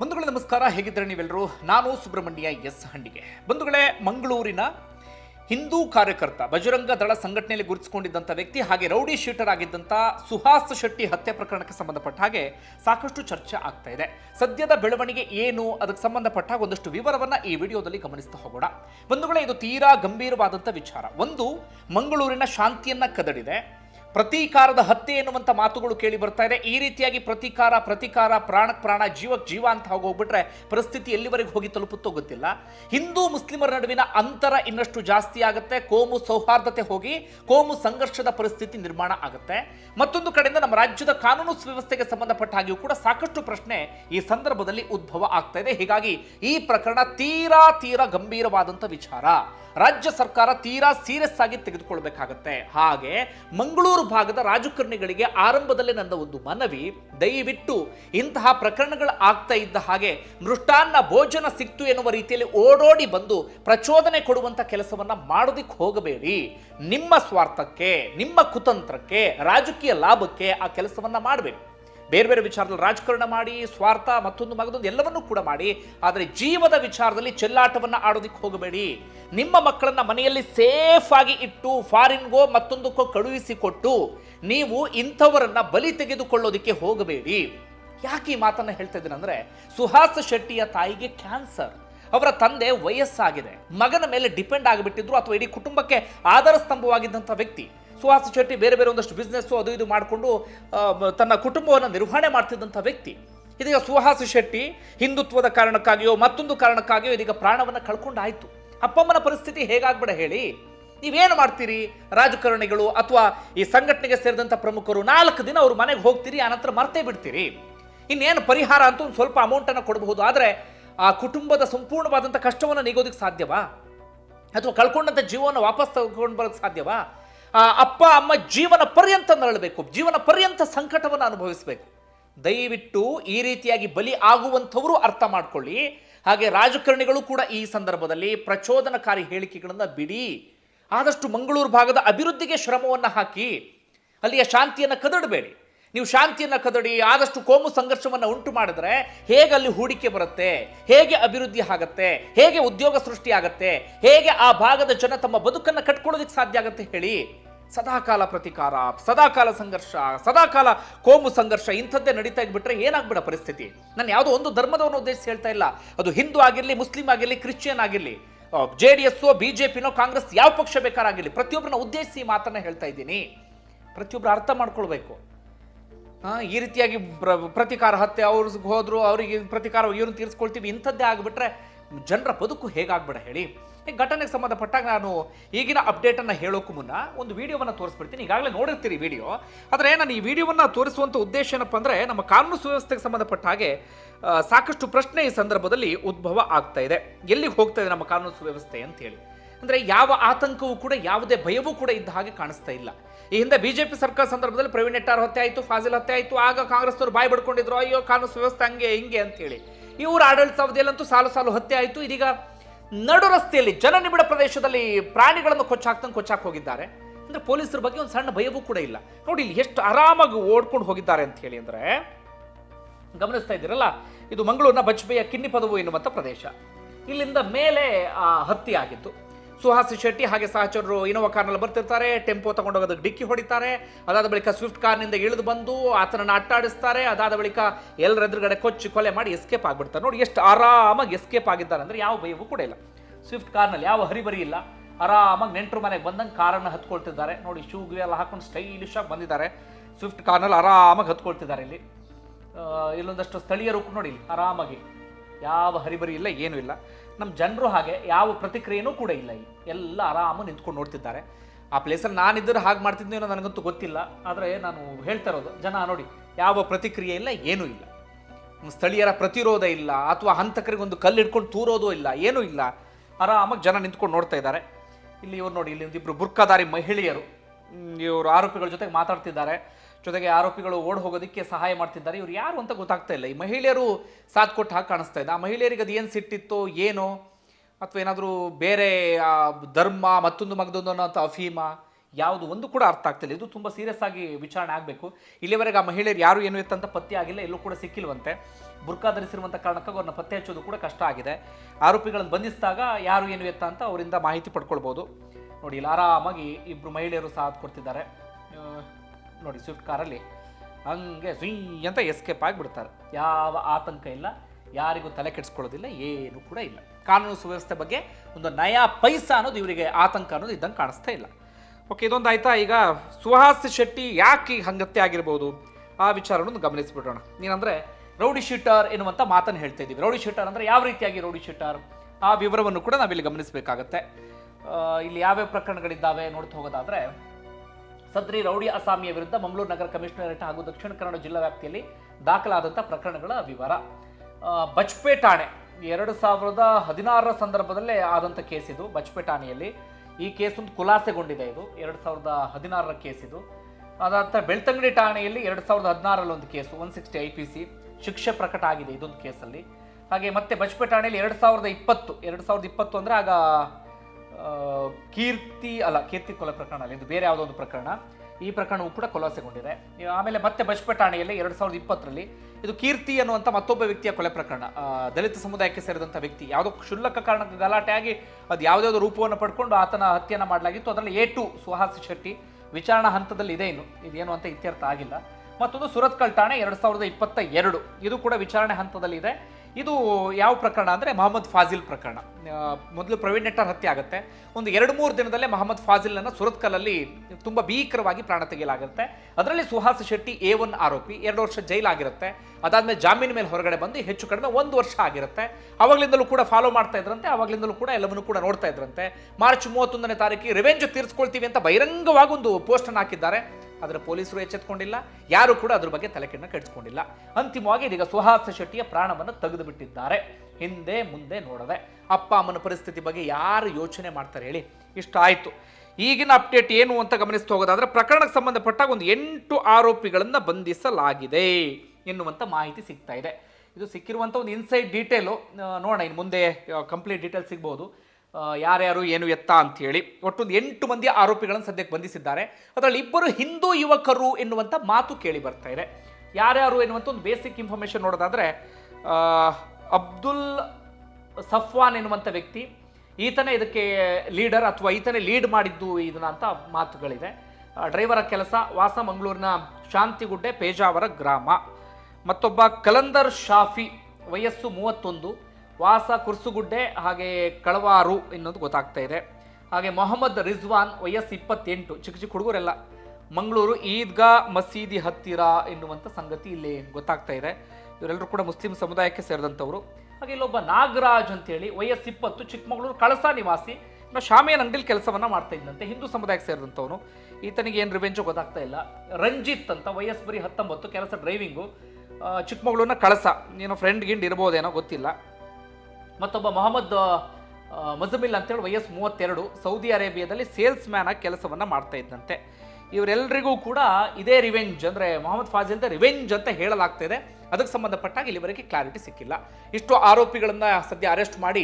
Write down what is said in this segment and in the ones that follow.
ಬಂಧುಗಳೇ, ನಮಸ್ಕಾರ. ಹೇಗಿದ್ದರೆ ನೀವೆಲ್ಲರೂ? ನಾನು ಸುಬ್ರಹ್ಮಣ್ಯ ಎಸ್ ಹಂಡಿಗೆ. ಬಂಧುಗಳೇ, ಮಂಗಳೂರಿನ ಹಿಂದೂ ಕಾರ್ಯಕರ್ತ, ಬಜರಂಗ ದಳ ಸಂಘಟನೆಯಲ್ಲಿ ಗುರುತಿಸಿಕೊಂಡಿದ್ದಂಥ ವ್ಯಕ್ತಿ ಹಾಗೆ ರೌಡಿ ಶೀಟರ್ ಆಗಿದ್ದಂಥ ಸುಹಾಸ್ ಶೆಟ್ಟಿ ಹತ್ಯೆ ಪ್ರಕರಣಕ್ಕೆ ಸಂಬಂಧಪಟ್ಟ ಹಾಗೆ ಸಾಕಷ್ಟು ಚರ್ಚೆ ಆಗ್ತಾ ಇದೆ. ಸದ್ಯದ ಬೆಳವಣಿಗೆ ಏನು? ಅದಕ್ಕೆ ಸಂಬಂಧಪಟ್ಟ ಒಂದಷ್ಟು ವಿವರವನ್ನು ಈ ವಿಡಿಯೋದಲ್ಲಿ ಗಮನಿಸ್ತಾ ಹೋಗೋಣ. ಬಂಧುಗಳೇ, ಇದು ತೀರಾ ಗಂಭೀರವಾದಂಥ ವಿಚಾರ. ಒಂದು, ಮಂಗಳೂರಿನ ಶಾಂತಿಯನ್ನು ಕದಡಿದೆ. ಪ್ರತೀಕಾರದ ಹತ್ಯೆ ಎನ್ನುವಂಥ ಮಾತುಗಳು ಕೇಳಿ ಬರ್ತಾ ಇದೆ. ಈ ರೀತಿಯಾಗಿ ಪ್ರತೀಕಾರ ಪ್ರತೀಕಾರ, ಪ್ರಾಣ ಪ್ರಾಣ ಜೀವಕ್ಕೆ ಜೀವ ಅಂತ ಹೋಗ್ಬಿಟ್ರೆ ಪರಿಸ್ಥಿತಿ ಎಲ್ಲಿವರೆಗೆ ಹೋಗಿ ತಲುಪುತ್ತೋ ಗೊತ್ತಿಲ್ಲ. ಹಿಂದೂ ಮುಸ್ಲಿಮರ ನಡುವಿನ ಅಂತರ ಇನ್ನಷ್ಟು ಜಾಸ್ತಿ ಆಗುತ್ತೆ. ಕೋಮು ಸೌಹಾರ್ದತೆ ಹೋಗಿ ಕೋಮು ಸಂಘರ್ಷದ ಪರಿಸ್ಥಿತಿ ನಿರ್ಮಾಣ ಆಗುತ್ತೆ. ಮತ್ತೊಂದು ಕಡೆಯಿಂದ ನಮ್ಮ ರಾಜ್ಯದ ಕಾನೂನು ಸುವ್ಯವಸ್ಥೆಗೆ ಸಂಬಂಧಪಟ್ಟ ಹಾಗೆಯೂ ಕೂಡ ಸಾಕಷ್ಟು ಪ್ರಶ್ನೆ ಈ ಸಂದರ್ಭದಲ್ಲಿ ಉದ್ಭವ ಆಗ್ತಾ ಇದೆ. ಹೀಗಾಗಿ ಈ ಪ್ರಕರಣ ತೀರಾ ತೀರಾ ಗಂಭೀರವಾದಂಥ ವಿಚಾರ. ರಾಜ್ಯ ಸರ್ಕಾರ ತೀರಾ ಸೀರಿಯಸ್ ಆಗಿ ತೆಗೆದುಕೊಳ್ಬೇಕಾಗತ್ತೆ. ಹಾಗೆ ಮಂಗಳೂರು ಭಾಗದ ರಾಜಕಾರಣಿಗಳಿಗೆ ಆರಂಭದಲ್ಲೇ ನನ್ನ ಒಂದು ಮನವಿ, ದಯವಿಟ್ಟು ಇಂತಹ ಪ್ರಕರಣಗಳು ಆಗ್ತಾ ಇದ್ದ ಹಾಗೆ ಮೃಷ್ಟಾನ್ನ ಭೋಜನ ಸಿಕ್ತು ಎನ್ನುವ ರೀತಿಯಲ್ಲಿ ಓಡೋಡಿ ಬಂದು ಪ್ರಚೋದನೆ ಕೊಡುವಂತ ಕೆಲಸವನ್ನ ಮಾಡೋದಿಕ್ಕೆ ಹೋಗಬೇಡಿ. ನಿಮ್ಮ ಸ್ವಾರ್ಥಕ್ಕೆ, ನಿಮ್ಮ ಕುತಂತ್ರಕ್ಕೆ, ರಾಜಕೀಯ ಲಾಭಕ್ಕೆ ಆ ಕೆಲಸವನ್ನ ಮಾಡಬೇಡಿ. ಬೇರೆ ಬೇರೆ ವಿಚಾರದಲ್ಲಿ ರಾಜಕಾರಣ ಮಾಡಿ, ಸ್ವಾರ್ಥ ಮತ್ತೊಂದು ಮಗದೊಂದು ಎಲ್ಲವನ್ನೂ ಕೂಡ ಮಾಡಿ, ಆದರೆ ಜೀವದ ವಿಚಾರದಲ್ಲಿ ಚೆಲ್ಲಾಟವನ್ನು ಆಡೋದಕ್ಕೆ ಹೋಗಬೇಡಿ. ನಿಮ್ಮ ಮಕ್ಕಳನ್ನ ಮನೆಯಲ್ಲಿ ಸೇಫ್ ಆಗಿ ಇಟ್ಟು ಫಾರಿನ್ಗೋ ಮತ್ತೊಂದಕ್ಕೋ ಕಳುಹಿಸಿಕೊಟ್ಟು, ನೀವು ಇಂಥವರನ್ನ ಬಲಿ ತೆಗೆದುಕೊಳ್ಳೋದಕ್ಕೆ ಹೋಗಬೇಡಿ. ಯಾಕೆ ಈ ಮಾತನ್ನ ಹೇಳ್ತಾ ಇದ್ದೀನಿ ಸುಹಾಸ್ ಶೆಟ್ಟಿಯ ತಾಯಿಗೆ ಕ್ಯಾನ್ಸರ್ ಅವರ ತಂದೆ ವಯಸ್ಸಾಗಿದೆ. ಮಗನ ಮೇಲೆ ಡಿಪೆಂಡ್ ಆಗಿಬಿಟ್ಟಿದ್ರು, ಅಥವಾ ಇಡೀ ಕುಟುಂಬಕ್ಕೆ ಆಧಾರ ಸ್ತಂಭವಾಗಿದ್ದಂಥ ವ್ಯಕ್ತಿ. ಸುಹಾಸ್ ಶೆಟ್ಟಿ ಬೇರೆ ಬೇರೆ ಒಂದಷ್ಟು ಬಿಸ್ನೆಸ್ಸು ಅದು ಇದು ಮಾಡಿಕೊಂಡು ತನ್ನ ಕುಟುಂಬವನ್ನು ನಿರ್ವಹಣೆ ಮಾಡ್ತಿದ್ದಂಥ ವ್ಯಕ್ತಿ. ಇದೀಗ ಸುಹಾಸ್ ಶೆಟ್ಟಿ ಹಿಂದುತ್ವದ ಕಾರಣಕ್ಕಾಗಿಯೋ, ಮತ್ತೊಂದು ಕಾರಣಕ್ಕಾಗಿಯೋ ಇದೀಗ ಪ್ರಾಣವನ್ನು ಕಳ್ಕೊಂಡಾಯ್ತು. ಅಪ್ಪಮ್ಮನ ಪರಿಸ್ಥಿತಿ ಹೇಗಾಗ್ಬೇಡ ಹೇಳಿ. ನೀವೇನು ಮಾಡ್ತೀರಿ? ರಾಜಕಾರಣಿಗಳು ಅಥವಾ ಈ ಸಂಘಟನೆಗೆ ಸೇರಿದಂಥ ಪ್ರಮುಖರು ನಾಲ್ಕು ದಿನ ಅವ್ರ ಮನೆಗೆ ಹೋಗ್ತೀರಿ ಆನಂತರ ಮರ್ತೇ ಬಿಡ್ತೀರಿ. ಇನ್ನೇನು ಪರಿಹಾರ ಅಂತ ಒಂದು ಸ್ವಲ್ಪ ಅಮೌಂಟನ್ನು ಕೊಡಬಹುದು, ಆದರೆ ಆ ಕುಟುಂಬದ ಸಂಪೂರ್ಣವಾದಂಥ ಕಷ್ಟವನ್ನು ನೀಗೋದಕ್ಕೆ ಸಾಧ್ಯವಾ? ಅಥವಾ ಕಳ್ಕೊಂಡಂಥ ಜೀವವನ್ನು ವಾಪಸ್ ತಗೊಂಡು ಬರೋಕ್ಕೆ ಸಾಧ್ಯವಾ? ಅಪ್ಪ, ಅಮ್ಮ ಜೀವನ ಪರ್ಯಂತ ನರಳಬೇಕು. ಜೀವನ ಪರ್ಯಂತ ಸಂಕಟವನ್ನು ಅನುಭವಿಸಬೇಕು. ದಯವಿಟ್ಟು ಈ ರೀತಿಯಾಗಿ ಬಲಿ ಆಗುವಂಥವರು ಅರ್ಥ ಮಾಡಿಕೊಳ್ಳಿ. ಹಾಗೆ ರಾಜಕಾರಣಿಗಳು ಕೂಡ ಈ ಸಂದರ್ಭದಲ್ಲಿ ಪ್ರಚೋದನಕಾರಿ ಹೇಳಿಕೆಗಳನ್ನು ಬಿಡಿ. ಆದಷ್ಟು ಮಂಗಳೂರು ಭಾಗದ ಅಭಿವೃದ್ಧಿಗೆ ಶ್ರಮವನ್ನು ಹಾಕಿ. ಅಲ್ಲಿಯ ಶಾಂತಿಯನ್ನು ಕದಡಬೇಡಿ. ನೀವು ಶಾಂತಿಯನ್ನು ಕದಡಿ, ಆದಷ್ಟು ಕೋಮು ಸಂಘರ್ಷವನ್ನು ಉಂಟು ಮಾಡಿದ್ರೆ ಹೇಗೆ ಅಲ್ಲಿ ಹೂಡಿಕೆ ಬರುತ್ತೆ, ಹೇಗೆ ಅಭಿವೃದ್ಧಿ ಆಗತ್ತೆ, ಹೇಗೆ ಉದ್ಯೋಗ ಸೃಷ್ಟಿ ಆಗತ್ತೆ, ಹೇಗೆ ಆ ಭಾಗದ ಜನ ತಮ್ಮ ಬದುಕನ್ನು ಕಟ್ಕೊಳ್ಳೋದಕ್ಕೆ ಸಾಧ್ಯ ಆಗತ್ತೆ ಹೇಳಿ ಸದಾಕಾಲ ಪ್ರತಿಕಾರ, ಸದಾಕಾಲ ಸಂಘರ್ಷ, ಸದಾಕಾಲ ಕೋಮು ಸಂಘರ್ಷ ಇಂಥದ್ದೇ ನಡೀತಾ ಇದ್ಬಿಟ್ರೆ ಏನಾಗ್ಬಿಡ ಪರಿಸ್ಥಿತಿ? ನಾನು ಯಾವುದೋ ಒಂದು ಧರ್ಮದವನ್ನು ಉದ್ದೇಶಿಸಿ ಹೇಳ್ತಾ ಇಲ್ಲ. ಅದು ಹಿಂದೂ ಆಗಿರಲಿ, ಮುಸ್ಲಿಂ ಆಗಿರಲಿ, ಕ್ರಿಶ್ಚಿಯನ್ ಆಗಿರಲಿ ಜೆ ಡಿ ಎಸ್ಸೋ, ಬಿ ಜೆ ಪಿನೋ ಕಾಂಗ್ರೆಸ್ ಯಾವ ಪಕ್ಷ ಬೇಕಾರಾಗಿರಲಿ, ಪ್ರತಿಯೊಬ್ಬರನ್ನ ಉದ್ದೇಶಿಸಿ ಮಾತನ್ನ ಹೇಳ್ತಾ ಇದ್ದೀನಿ. ಪ್ರತಿಯೊಬ್ಬರು ಅರ್ಥ ಮಾಡ್ಕೊಳ್ಬೇಕು. ಈ ರೀತಿಯಾಗಿ ಪ್ರ, ಪ್ರತಿಕಾರ ಹತ್ಯೆ ಅವ್ರಿಗೆ ಹೋದ್ರು, ಅವರಿಗೆ ಪ್ರತಿಕಾರ ಇವ್ರನ್ನ ತೀರಿಸ್ಕೊಳ್ತೀವಿ, ಇಂಥದ್ದೇ ಆಗಿಬಿಟ್ರೆ ಜನರ ಬದುಕು ಹೇಗಾಗ್ಬೇಡ ಹೇಳಿ. ಈ ಘಟನೆಗೆ ಸಂಬಂಧಪಟ್ಟಾಗ ನಾನು ಈಗಿನ ಅಪ್ಡೇಟನ್ನು ಹೇಳೋಕ್ಕೂ ಮುನ್ನ ಒಂದು ವಿಡಿಯೋವನ್ನು ತೋರಿಸ್ಬಿಡ್ತೀನಿ. ಈಗಾಗಲೇ ನೋಡಿರ್ತೀರಿ ವಿಡಿಯೋ. ಆದರೆ ನಾನು ಈ ವಿಡಿಯೋವನ್ನು ತೋರಿಸುವಂಥ ಉದ್ದೇಶ ಏನಪ್ಪ ಅಂದರೆ, ನಮ್ಮ ಕಾನೂನು ಸುವ್ಯವಸ್ಥೆಗೆ ಸಂಬಂಧಪಟ್ಟ ಹಾಗೆ ಸಾಕಷ್ಟು ಪ್ರಶ್ನೆ ಈ ಸಂದರ್ಭದಲ್ಲಿ ಉದ್ಭವ ಆಗ್ತಾ ಇದೆ. ಎಲ್ಲಿಗೆ ಹೋಗ್ತಾ ಇದೆ ನಮ್ಮ ಕಾನೂನು ಸುವ್ಯವಸ್ಥೆ ಅಂತ ಹೇಳಿ. ಅಂದರೆ ಯಾವ ಆತಂಕವೂ ಕೂಡ, ಯಾವುದೇ ಭಯವೂ ಕೂಡ ಇದ್ದ ಹಾಗೆ ಕಾಣಿಸ್ತಾ ಇಲ್ಲ. ಈ ಹಿಂದೆ ಬಿಜೆಪಿ ಸರ್ಕಾರ ಸಂದರ್ಭದಲ್ಲಿ ಪ್ರವೀಣ್ ನೆಟ್ಟಾರ್ ಹತ್ಯೆ ಆಯಿತು, ಫಾಜಿಲ್ ಹತ್ಯೆ ಆಯಿತು. ಆಗ ಕಾಂಗ್ರೆಸ್ನವರು ಬಾಯಿ ಬಡ್ಕೊಂಡಿದ್ರು, ಅಯ್ಯೋ ಕಾನೂನು ವ್ಯವಸ್ಥೆ ಹಂಗೆ, ಹಿಂಗೆ ಅಂತೇಳಿ. ಇವರು ಆಡಳಿತಾವಧಿಯಲ್ಲಂತೂ ಸಾಲು ಸಾಲು ಹತ್ಯೆ ಆಯಿತು. ಇದೀಗ ನಡು ರಸ್ತೆಯಲ್ಲಿ ಜನನಿಬಿಡ ಪ್ರದೇಶದಲ್ಲಿ ಪ್ರಾಣಿಗಳನ್ನು ಕೊಚ್ಚಾಕ್ತಂಗೆ ಕೊಚ್ಚಾಕ್ ಹೋಗಿದ್ದಾರೆ. ಅಂದರೆ ಪೊಲೀಸರ ಬಗ್ಗೆ ಒಂದು ಸಣ್ಣ ಭಯವೂ ಕೂಡ ಇಲ್ಲ. ನೋಡಿ ಇಲ್ಲಿ ಎಷ್ಟು ಆರಾಮಾಗಿ ಓಡ್ಕೊಂಡು ಹೋಗಿದ್ದಾರೆ ಅಂತ ಹೇಳಿ ಅಂದರೆ, ಗಮನಿಸ್ತಾ ಇದ್ದೀರಲ್ಲ, ಇದು ಮಂಗಳೂರಿನ ಬಜ್ಪೆಯ ಕಿನ್ನಿ ಪದವು ಎನ್ನುವಂಥ ಪ್ರದೇಶ. ಇಲ್ಲಿಂದ ಮೇಲೆ ಹತ್ಯೆ ಆಗಿತ್ತು. ಸುಹಾಸ್ ಶೆಟ್ಟಿ ಹಾಗೆ ಸಹಚರರು ಇನೋವಾ ಕಾರ್ನಲ್ಲಿ ಬರ್ತಿರ್ತಾರೆ. ಟೆಂಪೋ ತಗೊಂಡೋಗೋದಕ್ಕೆ ಡಿಕ್ಕಿ ಹೊಡಿತಾರೆ. ಅದಾದ ಬಳಿಕ ಸ್ವಿಫ್ಟ್ ಕಾರ್ನಿಂದ ಇಳಿದು ಬಂದು ಆತನನ್ನು ಅಟ್ಟಾಡಿಸ್ತಾರೆ. ಅದಾದ ಬಳಿಕ ಎಲ್ಲರ ಎದುರುಗಡೆ ಕೊಚ್ಚಿ ಕೊಲೆ ಮಾಡಿ ಎಸ್ಕೇಪ್ ಆಗಿಬಿಡ್ತಾರೆ. ನೋಡಿ ಎಷ್ಟು ಆರಾಮಾಗಿ ಎಸ್ಕೇಪ್ ಆಗಿದ್ದಾರೆ ಅಂದರೆ ಯಾವ ಭಯವೂ ಕೂಡ ಇಲ್ಲ. ಸ್ವಿಫ್ಟ್ ಕಾರ್ನಲ್ಲಿ ಯಾವ ಹರಿಬರಿ ಇಲ್ಲ. ಆರಾಮಾಗಿ ನೆಂಟರು ಮನೆಗೆ ಬಂದಂಗೆ ಕಾರನ್ನು ಹತ್ಕೊಳ್ತಿದ್ದಾರೆ. ನೋಡಿ ಶೂ ಎಲ್ಲ ಹಾಕೊಂಡು ಸ್ಟೈಲಿಶ್ ಆಗಿ ಬಂದಿದ್ದಾರೆ. ಸ್ವಿಫ್ಟ್ ಕಾರ್ನಲ್ಲಿ ಆರಾಮಾಗಿ ಹತ್ಕೊಳ್ತಿದ್ದಾರೆ ಇಲ್ಲಿ. ಇಲ್ಲೊಂದಷ್ಟು ಸ್ಥಳೀಯರು ನೋಡಿ ಇಲ್ಲಿ, ಆರಾಮಾಗಿ. ಯಾವ ಹರಿಬರಿ ಇಲ್ಲ, ಏನೂ ಇಲ್ಲ. ನಮ್ಮ ಜನರು ಹಾಗೆ ಯಾವ ಪ್ರತಿಕ್ರಿಯೆನೂ ಕೂಡ ಇಲ್ಲ ಎಲ್ಲ ಆರಾಮು ನಿಂತ್ಕೊಂಡು ನೋಡ್ತಿದ್ದಾರೆ. ಆ ಪ್ಲೇಸಲ್ಲಿ ನಾನಿದ್ದರೆ ಹಾಗೆ ಮಾಡ್ತಿದ್ನೇನೋ ನನಗಂತೂ ಗೊತ್ತಿಲ್ಲ. ಆದರೆ ನಾನು ಹೇಳ್ತಾ ಇರೋದು, ಜನ ನೋಡಿ, ಯಾವ ಪ್ರತಿಕ್ರಿಯೆ ಇಲ್ಲ, ಏನೂ ಇಲ್ಲ. ಸ್ಥಳೀಯರ ಪ್ರತಿರೋಧ ಇಲ್ಲ, ಅಥವಾ ಹಂತಕರಿಗೆ ಒಂದು ಕಲ್ಲು ಹಿಡ್ಕೊಂಡು ತೂರೋದು ಇಲ್ಲ, ಏನೂ ಇಲ್ಲ. ಆರಾಮಾಗಿ ಜನ ನಿಂತ್ಕೊಂಡು ನೋಡ್ತಾ ಇದ್ದಾರೆ. ಇಲ್ಲಿ ಇವ್ರು ನೋಡಿ, ಇಲ್ಲಿ ಒಂದಿಬ್ಬರು ಬುರ್ಕಾದಾರಿ ಮಹಿಳೆಯರು ಇವರು ಆರೋಪಿಗಳ ಜೊತೆಗೆ ಮಾತಾಡ್ತಿದ್ದಾರೆ. ಜೊತೆಗೆ ಆರೋಪಿಗಳು ಓಡ್ ಹೋಗೋದಕ್ಕೆ ಸಹಾಯ ಮಾಡ್ತಿದ್ದಾರೆ. ಇವ್ರು ಯಾರು ಅಂತ ಗೊತ್ತಾಗ್ತಾ ಇಲ್ಲ. ಈ ಮಹಿಳೆಯರು ಸಾಥ್ ಕೊಟ್ಟು ಹಾಗೆ ಕಾಣಿಸ್ತಾ ಇದೆ. ಆ ಮಹಿಳೆಯರಿಗೆ ಅದು ಏನು ಸಿಟ್ಟಿತ್ತೋ ಏನೋ, ಅಥವಾ ಏನಾದರೂ ಬೇರೆ ಧರ್ಮ, ಮತ್ತೊಂದು ಮಗದೊಂದು ಅನ್ನೋ ಅಫೀಮ, ಯಾವುದು ಒಂದು ಕೂಡ ಅರ್ಥ ಆಗ್ತಿಲ್ಲ ಇದು ತುಂಬ ಸೀರಿಯಸ್ ಆಗಿ ವಿಚಾರಣೆ ಆಗಬೇಕು. ಇಲ್ಲಿವರೆಗೆ ಆ ಮಹಿಳೆಯರು ಯಾರು ಏನು ಎತ್ತಂತ ಪತ್ತೆ ಆಗಿಲ್ಲ. ಎಲ್ಲೂ ಕೂಡ ಸಿಕ್ಕಿಲ್ವಂತೆ. ಬುರ್ಕಾ ಧರಿಸಿರುವಂಥ ಕಾರಣಕ್ಕಾಗಿ ಅವ್ರನ್ನ ಪತ್ತೆ ಹಚ್ಚೋದು ಕೂಡ ಕಷ್ಟ ಆಗಿದೆ. ಆರೋಪಿಗಳನ್ನು ಬಂಧಿಸಿದಾಗ ಯಾರು ಏನು ಎತ್ತ ಅಂತ ಅವರಿಂದ ಮಾಹಿತಿ ಪಡ್ಕೊಳ್ಬೋದು. ನೋಡಿ, ಇಲ್ಲಿ ಆರಾಮಾಗಿ ಇಬ್ಬರು ಮಹಿಳೆಯರು ಸಾಥ್ ಕೊಡ್ತಿದ್ದಾರೆ. ನೋಡಿ ಸ್ವಿಫ್ಟ್ ಕಾರಲ್ಲಿ ಹಂಗೆ ಸುಯ್ ಅಂತ ಎಸ್ಕೇಪ್ ಆಗಿಬಿಡ್ತಾರೆ. ಯಾವ ಆತಂಕ ಇಲ್ಲ, ಯಾರಿಗೂ ತಲೆ ಕೆಡಿಸ್ಕೊಳ್ಳೋದಿಲ್ಲ, ಏನು ಕೂಡ ಇಲ್ಲ. ಕಾನೂನು ಸುವ್ಯವಸ್ಥೆ ಬಗ್ಗೆ ಒಂದು ನಯಾ ಪೈಸಾ ಅನ್ನೋದು ಇವರಿಗೆ ಆತಂಕ ಅನ್ನೋದು ಇದ್ದಂಗೆ ಕಾಣಿಸ್ತಾ ಇಲ್ಲ. ಓಕೆ ಇದೊಂದು ಆಯ್ತಾ ಈಗ ಸುಹಾಸ್ ಶೆಟ್ಟಿ ಯಾಕೆ ಹಂಗತ್ತೆ ಆಗಿರ್ಬೋದು? ಆ ವಿಚಾರವನ್ನು ಗಮನಿಸ್ಬಿಡೋಣ. ಏನಂದರೆ ರೌಡಿ ಶೀಟರ್ ಎನ್ನುವಂಥ ಮಾತನ್ನು ಹೇಳ್ತಾ ಇದ್ದೀವಿ. ರೌಡಿ ಶೀಟರ್ ಅಂದರೆ ಯಾವ ರೀತಿಯಾಗಿ ರೌಡಿ ಶೀಟರ್? ಆ ವಿವರವನ್ನು ಕೂಡ ನಾವಿಲ್ಲಿ ಗಮನಿಸಬೇಕಾಗತ್ತೆ. ಇಲ್ಲಿ ಯಾವ್ಯಾವ ಪ್ರಕರಣಗಳಿದ್ದಾವೆ ನೋಡ್ತಾ ಹೋಗೋದಾದ್ರೆ ಸದ್ರಿ ರೌಡಿ ಅಸಾಮಿಯ ವಿರುದ್ಧ ಮಂಗಳೂರು ನಗರ ಕಮಿಷನರೇಟ್ ಹಾಗೂ ದಕ್ಷಿಣ ಕನ್ನಡ ಜಿಲ್ಲಾ ವ್ಯಾಪ್ತಿಯಲ್ಲಿ ದಾಖಲಾದಂಥ ಪ್ರಕರಣಗಳ ವಿವರ. ಬಜ್ಪೆ ಠಾಣೆ. ಎರಡು ಸಾವಿರದ ಹದಿನಾರರ ಸಂದರ್ಭದಲ್ಲೇ ಆದಂಥ ಕೇಸ್ ಇದು ಬಜ್ಪೆ ಠಾಣೆಯಲ್ಲಿ. ಈ ಕೇಸೊಂದು ಖುಲಾಸೆಗೊಂಡಿದೆ ಇದು, ಎರಡು ಸಾವಿರದ ಹದಿನಾರರ ಕೇಸ್ ಇದು. ಅದಾದ ಬೆಳ್ತಂಗಡಿ ಠಾಣೆಯಲ್ಲಿ ಎರಡು ಸಾವಿರದ ಹದಿನಾರರಲ್ಲಿ ಒಂದು case one sixty I P C ಶಿಕ್ಷೆ ಪ್ರಕಟ ಆಗಿದೆ ಇದೊಂದು ಕೇಸಲ್ಲಿ. ಹಾಗೆ ಮತ್ತೆ ಬಜ್ಪೆ ಠಾಣೆಯಲ್ಲಿ ಎರಡು ಸಾವಿರದ ಇಪ್ಪತ್ತು, ಎರಡು ಸಾವಿರದ ಇಪ್ಪತ್ತು ಅಂದರೆ ಆಗ ಕೀರ್ತಿ ಅಲ್ಲ, ಕೀರ್ತಿ ಕೊಲೆ ಪ್ರಕರಣ ಅಲ್ಲ, ಇದು ಬೇರೆ ಯಾವುದೋ ಒಂದು ಪ್ರಕರಣ. ಈ ಪ್ರಕರಣವು ಕೂಡ ಖುಲಾಸೆಗೊಂಡಿದೆ ಆಮೇಲೆ ಮತ್ತೆ ಬಜ್ಪೆ ಠಾಣೆಯಲ್ಲಿ ಎರಡು ಸಾವಿರದ ಇಪ್ಪತ್ತರಲ್ಲಿ ಇದು ಕೀರ್ತಿ ಅನ್ನುವಂಥ ಮತ್ತೊಬ್ಬ ವ್ಯಕ್ತಿಯ ಕೊಲೆ ಪ್ರಕರಣ. ದಲಿತ ಸಮುದಾಯಕ್ಕೆ ಸೇರಿದಂಥ ವ್ಯಕ್ತಿ, ಯಾವುದೋ ಕ್ಷುಲ್ಲಕ ಕಾರಣಕ್ಕೆ ಗಲಾಟೆ ಆಗಿ ಅದು ಯಾವುದ್ಯಾವುದೋ ರೂಪವನ್ನು ಪಡ್ಕೊಂಡು ಆತನ ಹತ್ಯೆಯನ್ನು ಮಾಡಲಾಗಿತ್ತು. ಅದರಲ್ಲಿ ಎ ಟು ಸುಹಾಸ್ ಶೆಟ್ಟಿ ವಿಚಾರಣಾ ಹಂತದಲ್ಲಿ ಇದೆ ಇನ್ನು. ಇದೇನು ಅಂತ ಇತ್ಯರ್ಥ ಆಗಿಲ್ಲ. ಮತ್ತೊಂದು ಸುರತ್ಕಲ್ ಠಾಣೆ ಎರಡು ಸಾವಿರದ ಇಪ್ಪತ್ತ ಎರಡು. ಇದು ಕೂಡ ವಿಚಾರಣೆ ಹಂತದಲ್ಲಿ ಇದೆ. ಇದು ಯಾವ ಪ್ರಕರಣ ಅಂದರೆ ಮೊಹಮ್ಮದ್ ಫಾಜಿಲ್ ಪ್ರಕರಣ. ಮೊದಲು ಪ್ರವೀಣ್ ನೆಟ್ಟರ್ ಹತ್ಯೆ ಆಗುತ್ತೆ. ಒಂದು ಎರಡು ಮೂರು ದಿನದಲ್ಲೇ ಮೊಹಮ್ಮದ್ ಫಾಜಿಲ್ನನ್ನು ಸುರತ್ಕಲಲ್ಲಿ ತುಂಬ ಭೀಕರವಾಗಿ ಪ್ರಾಣ ತೆಗೆಯಲಾಗುತ್ತೆ. ಅದರಲ್ಲಿ ಸುಹಾಸ್ ಶೆಟ್ಟಿ ಎ ಒನ್ ಆರೋಪಿ, ಎರಡು ವರ್ಷ ಜೈಲಾಗಿರುತ್ತೆ ಅದಾದ್ಮೇಲೆ ಜಾಮೀನು ಮೇಲೆ ಹೊರಗಡೆ ಬಂದು ಹೆಚ್ಚು ಕಡಿಮೆ ಒಂದು ವರ್ಷ ಆಗಿರುತ್ತೆ. ಅವಾಗಲಿಂದಲೂ ಕೂಡ ಫಾಲೋ ಮಾಡ್ತಾ ಇದ್ರಂತೆ, ಅವಾಗಲಿಂದಲೂ ಕೂಡ ಎಲ್ಲವನ್ನೂ ಕೂಡ ನೋಡ್ತಾ ಇದ್ರಂತೆ. ಮಾರ್ಚ್ ಮೂವತ್ತೊಂದನೇ ತಾರೀಕಿಗೆ ರಿವೆಂಜ್ ತೀರಿಸ್ಕೊಳ್ತೀವಿ ಅಂತ ಬಹಿರಂಗವಾಗಿ ಒಂದು ಪೋಸ್ಟನ್ನು ಹಾಕಿದ್ದಾರೆ. ಆದರೆ ಪೊಲೀಸರು ಎಚ್ಚೆತ್ಕೊಂಡಿಲ್ಲ, ಯಾರು ಕೂಡ ಅದ್ರ ಬಗ್ಗೆ ತಲೆಕೆನ್ನ ಕೆಡಿಸ್ಕೊಂಡಿಲ್ಲ. ಅಂತಿಮವಾಗಿ ಇದೀಗ ಸುಹಾಸ ಶೆಟ್ಟಿಯ ಪ್ರಾಣವನ್ನು ತೆಗೆದು ಬಿಟ್ಟಿದ್ದಾರೆ ಹಿಂದೆ ಮುಂದೆ ನೋಡದೆ. ಅಪ್ಪ ಅಮ್ಮನ ಪರಿಸ್ಥಿತಿ ಬಗ್ಗೆ ಯಾರು ಯೋಚನೆ ಮಾಡ್ತಾರೆ ಹೇಳಿ? ಇಷ್ಟ ಆಯಿತು. ಈಗಿನ ಅಪ್ಡೇಟ್ ಏನು ಅಂತ ಗಮನಿಸ್ತಾ ಹೋಗೋದಾದ್ರೆ, ಪ್ರಕರಣಕ್ಕೆ ಸಂಬಂಧಪಟ್ಟ ಒಂದು ಎಂಟು ಆರೋಪಿಗಳನ್ನು ಬಂಧಿಸಲಾಗಿದೆ ಎನ್ನುವಂಥ ಮಾಹಿತಿ ಸಿಗ್ತಾ ಇದೆ. ಇದು ಸಿಕ್ಕಿರುವಂಥ ಒಂದು ಇನ್ಸೈಡ್ ಡೀಟೇಲು ನೋಡೋಣ ಇನ್ನು ಮುಂದೆ ಕಂಪ್ಲೀಟ್ ಡೀಟೇಲ್ ಸಿಗ್ಬೋದು. ಯಾರ್ಯಾರು ಏನು ಎತ್ತ ಅಂಥೇಳಿ ಒಟ್ಟೊಂದು ಎಂಟು ಮಂದಿ ಆರೋಪಿಗಳನ್ನು ಸದ್ಯಕ್ಕೆ ಬಂಧಿಸಿದ್ದಾರೆ. ಅದರಲ್ಲಿ ಇಬ್ಬರು ಹಿಂದೂ ಯುವಕರು ಎನ್ನುವಂಥ ಮಾತು ಕೇಳಿ ಬರ್ತಾ ಇದೆ. ಯಾರ್ಯಾರು ಎನ್ನುವಂಥ ಒಂದು ಬೇಸಿಕ್ ಇನ್ಫಾರ್ಮೇಷನ್ ನೋಡೋದಾದರೆ ಅಬ್ದುಲ್ ಸಫ್ವಾನ್ ಎನ್ನುವಂಥ ವ್ಯಕ್ತಿ, ಈತನೇ ಇದಕ್ಕೆ ಲೀಡರ್ ಅಥವಾ ಈತನೇ ಲೀಡ್ ಮಾಡಿದ್ದು ಇದನ್ನ ಅಂತ ಮಾತುಗಳಿದೆ ಡ್ರೈವರ ಕೆಲಸ ವಾಸ ಮಂಗಳೂರಿನ ಶಾಂತಿಗುಡ್ಡೆ ಪೇಜಾವರ ಗ್ರಾಮ. ಮತ್ತೊಬ್ಬ ಕಲಂದರ್ ಶಾಫಿ, ವಯಸ್ಸು ಮೂವತ್ತೊಂದು. ವಾಸ, ಕುರ್ಸುಗುಡ್ಡೆ, ಹಾಗೆ ಕಳವಾರು ಎನ್ನುವುದು ಗೊತ್ತಾಗ್ತಾ ಇದೆ. ಹಾಗೆ ಮೊಹಮ್ಮದ್ ರಿಜ್ವಾನ್ ವಯಸ್ಸು ಇಪ್ಪತ್ತೆಂಟು. ಚಿಕ್ಕ ಚಿಕ್ಕ ಹುಡುಗರೆಲ್ಲ ಮಂಗಳೂರು ಈದ್ಗಾ ಮಸೀದಿ ಹತ್ತಿರ ಎನ್ನುವಂಥ ಸಂಗತಿ ಇಲ್ಲಿ ಗೊತ್ತಾಗ್ತಾ ಇದೆ. ಇವರೆಲ್ಲರೂ ಕೂಡ ಮುಸ್ಲಿಂ ಸಮುದಾಯಕ್ಕೆ ಸೇರಿದಂಥವರು. ಹಾಗೆ ಇಲ್ಲೊಬ್ಬ ನಾಗರಾಜ್ ಅಂತೇಳಿ ವಯಸ್ಸು ಇಪ್ಪತ್ತು, ಚಿಕ್ಕಮಗಳೂರು ಕಳಸ ನಿವಾಸಿ. ಇನ್ನು ಶಾಮಿಯನ್ ಅಂಗಡಿಲಿ ಕೆಲಸವನ್ನು ಮಾಡ್ತಾ ಇದ್ದಂತೆ. ಹಿಂದೂ ಸಮುದಾಯಕ್ಕೆ ಸೇರಿದಂಥವನು. ಈತನಿಗೆ ಏನು ರಿವೆಂಜು ಗೊತ್ತಾಗ್ತಾ ಇಲ್ಲ. ರಂಜಿತ್ ಅಂತ ವಯಸ್ಸು ಬರೀ ಹತ್ತೊಂಬತ್ತು, ಕೆಲಸ ಡ್ರೈವಿಂಗು ಚಿಕ್ಕಮಗಳೂರಿನ ಕಳಸ. ಏನೋ ಫ್ರೆಂಡ್ ಗಿಂಡ್ ಇರ್ಬೋದೇನೋ ಗೊತ್ತಿಲ್ಲ. ಮತ್ತೊಬ್ಬ ಮೊಹಮ್ಮದ್ ಮಜಮಿಲ್ ಅಂತೇಳಿ ವಯಸ್ಸು ಮೂವತ್ತೆರಡು, ಸೌದಿ ಅರೇಬಿಯಾದಲ್ಲಿ ಸೇಲ್ಸ್ ಮ್ಯಾನ್ ಆಗಿ ಕೆಲಸವನ್ನು ಮಾಡ್ತಾ ಇದ್ದಂತೆ. ಇವರೆಲ್ಲರಿಗೂ ಕೂಡ ಇದೇ ರಿವೆಂಜ್ ಅಂದರೆ ಮೊಹಮ್ಮದ್ ಫಾಜಿಲ್ದ ರಿವೆಂಜ್ ಅಂತ ಹೇಳಲಾಗ್ತಿದೆ ಅದಕ್ಕೆ ಸಂಬಂಧಪಟ್ಟಾಗ ಇಲ್ಲಿವರೆಗೆ ಕ್ಲಾರಿಟಿ ಸಿಕ್ಕಿಲ್ಲ. ಇಷ್ಟು ಆರೋಪಿಗಳನ್ನು ಸದ್ಯ ಅರೆಸ್ಟ್ ಮಾಡಿ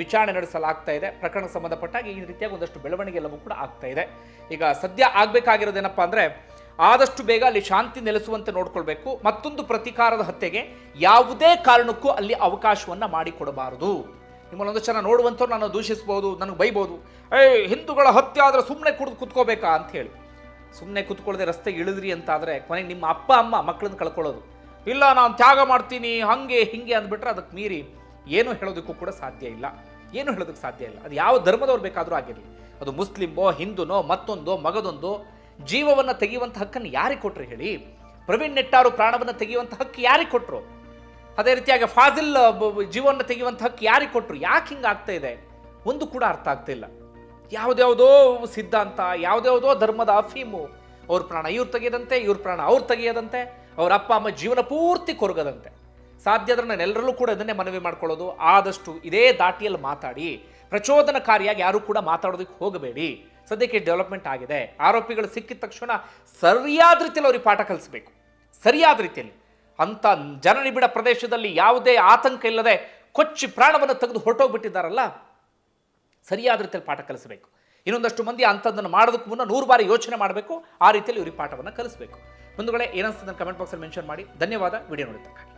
ವಿಚಾರಣೆ ನಡೆಸಲಾಗ್ತಾ ಇದೆ. ಪ್ರಕರಣಕ್ಕೆ ಸಂಬಂಧಪಟ್ಟಾಗಿ ಈ ರೀತಿಯಾಗಿ ಒಂದಷ್ಟು ಬೆಳವಣಿಗೆ ಎಲ್ಲವೂ ಕೂಡ ಆಗ್ತಾ ಇದೆ. ಈಗ ಸದ್ಯ ಆಗಬೇಕಾಗಿರೋದೇನಪ್ಪ ಅಂದರೆ ಆದಷ್ಟು ಬೇಗ ಅಲ್ಲಿ ಶಾಂತಿ ನೆಲೆಸುವಂತೆ ನೋಡ್ಕೊಳ್ಬೇಕು. ಮತ್ತೊಂದು ಪ್ರತಿಕಾರದ ಹತ್ಯೆಗೆ ಯಾವುದೇ ಕಾರಣಕ್ಕೂ ಅಲ್ಲಿ ಅವಕಾಶವನ್ನು ಮಾಡಿಕೊಡಬಾರದು. ನಿಮ್ಮಲ್ಲಿ ಒಂದಷ್ಟು ಜನ ನೋಡುವಂಥವ್ರು ನಾನು ದೂಷಿಸ್ಬೋದು, ನನಗೆ ಬೈಬೋದು. ಏ ಹಿಂದೂಗಳ ಹತ್ಯೆ ಆದರೆ ಸುಮ್ಮನೆ ಕುಡಿದು ಕುತ್ಕೋಬೇಕಾ ಅಂತ ಹೇಳಿ. ಸುಮ್ಮನೆ ಕುತ್ಕೊಳ್ಳದೆ ರಸ್ತೆಗೆ ಇಳಿದ್ರಿ ಅಂತಾದರೆ ಕೊನೆಗೆ ನಿಮ್ಮ ಅಪ್ಪ, ಅಮ್ಮ ಮಕ್ಕಳನ್ನ ಕಳ್ಕೊಳ್ಳೋದು. ಇಲ್ಲ, ನಾನು ತ್ಯಾಗ ಮಾಡ್ತೀನಿ, ಹಾಗೆ, ಹಿಂಗೆ ಅಂದ್ಬಿಟ್ರೆ ಅದಕ್ಕೆ ಮೀರಿ ಏನು ಹೇಳೋದಕ್ಕೂ ಕೂಡ ಸಾಧ್ಯ ಇಲ್ಲ. ಏನು ಹೇಳೋದಕ್ಕೆ ಸಾಧ್ಯ ಇಲ್ಲ. ಅದು ಯಾವ ಧರ್ಮದವ್ರು ಬೇಕಾದರೂ ಆಗಿರಲಿ. ಅದು ಮುಸ್ಲಿಮೋ, ಹಿಂದೂನೋ, ಮತ್ತೊಂದೋ, ಮಗದೊಂದೋ ಜೀವವನ್ನು ತೆಗೆಯುವಂಥ ಹಕ್ಕನ್ನು ಯಾರಿಗೆ ಕೊಟ್ರು ಹೇಳಿ? ಪ್ರವೀಣ್ ನೆಟ್ಟಾರು ಪ್ರಾಣವನ್ನು ತೆಗೆಯುವಂಥ ಹಕ್ಕು ಯಾರಿಗೆ ಕೊಟ್ಟರು ಅದೇ ರೀತಿಯಾಗಿ ಫಾಜಿಲ್ ಜೀವವನ್ನು ತೆಗೆಯುವಂಥ ಹಕ್ಕು ಯಾರಿಗೆ ಕೊಟ್ಟರು ಯಾಕೆ ಹಿಂಗೆ ಆಗ್ತಾ ಇದೆ? ಒಂದು ಕೂಡ ಅರ್ಥ ಆಗ್ತಿಲ್ಲ ಯಾವುದ್ಯಾವುದೋ ಸಿದ್ಧಾಂತ ಯಾವುದ್ಯಾವುದೋ ಧರ್ಮದ ಅಫೀಮು. ಅವ್ರ ಪ್ರಾಣ ಇವ್ರು ತೆಗೆಯದಂತೆ, ಇವ್ರ ಪ್ರಾಣ ಅವ್ರು ತೆಗೆಯದಂತೆ, ಅವ್ರ ಅಪ್ಪ, ಅಮ್ಮ ಜೀವನ ಪೂರ್ತಿ ಕೊರಗದಂತೆ. ಸಾಧ್ಯ ಆದ್ರೆ ನಾನು ಎಲ್ಲರಲ್ಲೂ ಕೂಡ ಇದನ್ನೇ ಮನವಿ ಮಾಡ್ಕೊಳ್ಳೋದು. ಆದಷ್ಟು ಇದೇ ದಾಟಿಯಲ್ಲಿ ಮಾತಾಡಿ. ಪ್ರಚೋದನಕಾರಿಯಾಗಿ ಯಾರು ಕೂಡ ಮಾತಾಡೋದಕ್ಕೆ ಹೋಗಬೇಡಿ. ಸದ್ಯಕ್ಕೆ ಡೆವಲಪ್ಮೆಂಟ್ ಆಗಿದೆ. ಆರೋಪಿಗಳು ಸಿಕ್ಕಿದ ತಕ್ಷಣ ಸರಿಯಾದ ರೀತಿಯಲ್ಲಿ ಅವ್ರಿಗೆ ಪಾಠ ಕಲಿಸ್ಬೇಕು. ಸರಿಯಾದ ರೀತಿಯಲ್ಲಿ. ಅಂತ ಜನನಿಬಿಡ ಪ್ರದೇಶದಲ್ಲಿ ಯಾವುದೇ ಆತಂಕ ಇಲ್ಲದೆ ಕೊಚ್ಚಿ ಪ್ರಾಣವನ್ನು ತೆಗೆದು ಹೊರಟೋಗ್ಬಿಟ್ಟಿದ್ದಾರಲ್ಲ, ಸರಿಯಾದ ರೀತಿಯಲ್ಲಿ ಪಾಠ ಕಲಿಸಬೇಕು. ಇನ್ನೊಂದಷ್ಟು ಮಂದಿ ಅಂಥದ್ದನ್ನು ಮಾಡೋದಕ್ಕೆ ಮುನ್ನ ನೂರು ಬಾರಿ ಯೋಚನೆ ಮಾಡಬೇಕು, ಆ ರೀತಿಯಲ್ಲಿ ಇವ್ರಿಗೆ ಪಾಠವನ್ನು ಕಲಿಸಬೇಕು. ಬಂಧುಗಳೇ ಏನಿಸ್ತದೆ ಕಮೆಂಟ್ ಬಾಕ್ಸಲ್ಲಿ ಮೆನ್ಷನ್ ಮಾಡಿ. ಧನ್ಯವಾದ. ವಿಡಿಯೋ ನೋಡಿದ್ದಕ್ಕಾಗಿ.